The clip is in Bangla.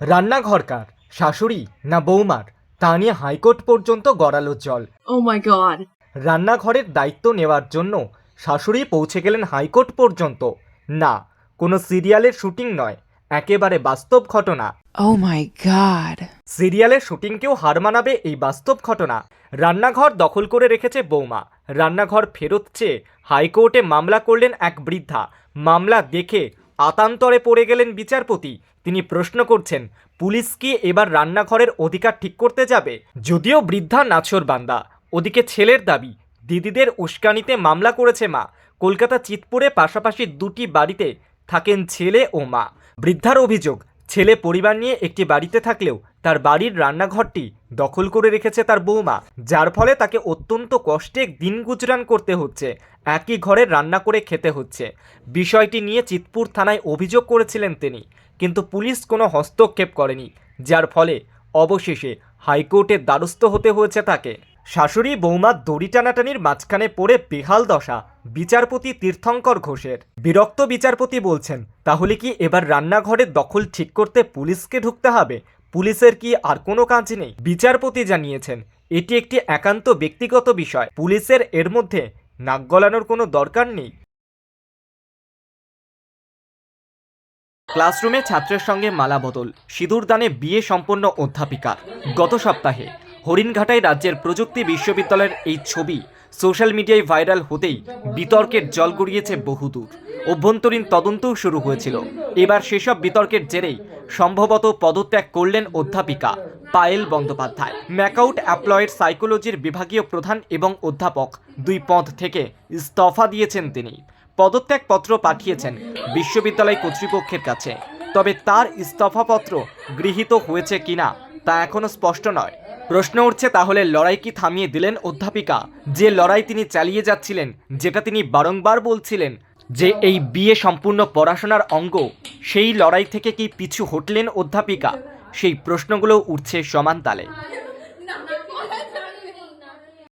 রান্নাঘরকার শাশুড়ি না বৌমার? তা নিয়ে হাইকোর্ট পর্যন্ত গড়ালো জল। Oh my god. রান্নাঘরের দায়িত্ব নেওয়ার জন্য শাশুড়ি পৌঁছে গেলেন হাইকোর্ট পর্যন্ত। না কোনো সিরিয়ালের শুটিং নয় একেবারে বাস্তব ঘটনা। Oh my god. সিরিয়ালের শুটিংকেও হার মানাবে এই বাস্তব ঘটনা। রান্নাঘর দখল করে রেখেছে বৌমা। রান্নাঘর ফেরত চেয়ে হাইকোর্টে মামলা করলেন এক বৃদ্ধা। মামলা দেখে আতান্তরে পড়ে গেলেন বিচারপতি। তিনি প্রশ্ন করছেন, পুলিশ কি এবার রান্নাঘরের অধিকার ঠিক করতে যাবে? যদিও বৃদ্ধা নাছর বান্দা, ওদিকে ছেলের দাবি, দিদিদের উস্কানিতে মামলা করেছে মা। কলকাতা চিতপুরে পাশাপাশি দুটি বাড়িতে থাকেন ছেলে ও মা। বৃদ্ধার অভিযোগ ছেলে পরিবার নিয়ে একটি বাড়িতে থাকলেও তার বাড়ির রান্নাঘরটি দখল করে রেখেছে তার বৌমা যার ফলে তাকে অত্যন্ত কষ্টে দিন গুজরান করতে হচ্ছে, একই ঘরে রান্না করে খেতে হচ্ছে। বিষয়টি নিয়ে চিতপুর থানায় অভিযোগ করেছিলেন তিনি, কিন্তু পুলিশ কোনো হস্তক্ষেপ করেনি, যার ফলে অবশেষে হাইকোর্টের দ্বারস্থ হতে হয়েছে তাকে। শাশুড়ি বৌমার দড়ি টানাটানির মাঝখানে পড়ে বেহাল দশা, বিচারপতি তীর্থঙ্কর ঘোষের। বিরক্ত বিচারপতি বলছেন, তাহলে কি এবার রান্নাঘরের দখল ঠিক করতে পুলিশকে ঢুকতে হবে? পুলিশের কি আর কোনো কাজ নেই? বিচারপতি জানিয়েছেন, এটি একটি একান্ত ব্যক্তিগত বিষয়। পুলিশের এর মধ্যে নাক গলানোর কোনো দরকার নেই। ক্লাসরুমে ছাত্রের সঙ্গে মালা বদল, সিঁদুর দানে বিয়ে সম্পন্ন অধ্যাপিকার গত সপ্তাহে। হরিণঘাটায় রাজ্যের প্রযুক্তি বিশ্ববিদ্যালয়ের এই ছবি সোশ্যাল মিডিয়ায় ভাইরাল হতেই বিতর্কের জল গড়িয়েছে বহুদূর। অভ্যন্তরীণ তদন্তও শুরু হয়েছিল। এবার সেসব বিতর্কের জেরেই সম্ভবত পদত্যাগ করলেন অধ্যাপিকা পায়েল বন্দ্যোপাধ্যায়। ম্যাকাউট অ্যাপ্লয়েড সাইকোলজির বিভাগীয় প্রধান এবং অধ্যাপক দুই পদ থেকে ইস্তফা দিয়েছেন তিনি। পদত্যাগপত্র পাঠিয়েছেন বিশ্ববিদ্যালয় কর্তৃপক্ষের কাছে। তবে তার ইস্তফাপত্র গৃহীত হয়েছে কিনা তা এখনও স্পষ্ট নয়। প্রশ্ন উঠছে, তাহলে লড়াই কি থামিয়ে দিলেন অধ্যাপিকা? যে লড়াই তিনি চালিয়ে যাচ্ছিলেন, যেটা তিনি বারংবার বলছিলেন যে এই বিয়ে সম্পূর্ণ পড়াশোনার অঙ্গ, সেই লড়াই থেকে কি পিছু হটলেন অধ্যাপিকা? সেই প্রশ্নগুলো উঠছে সমান তালে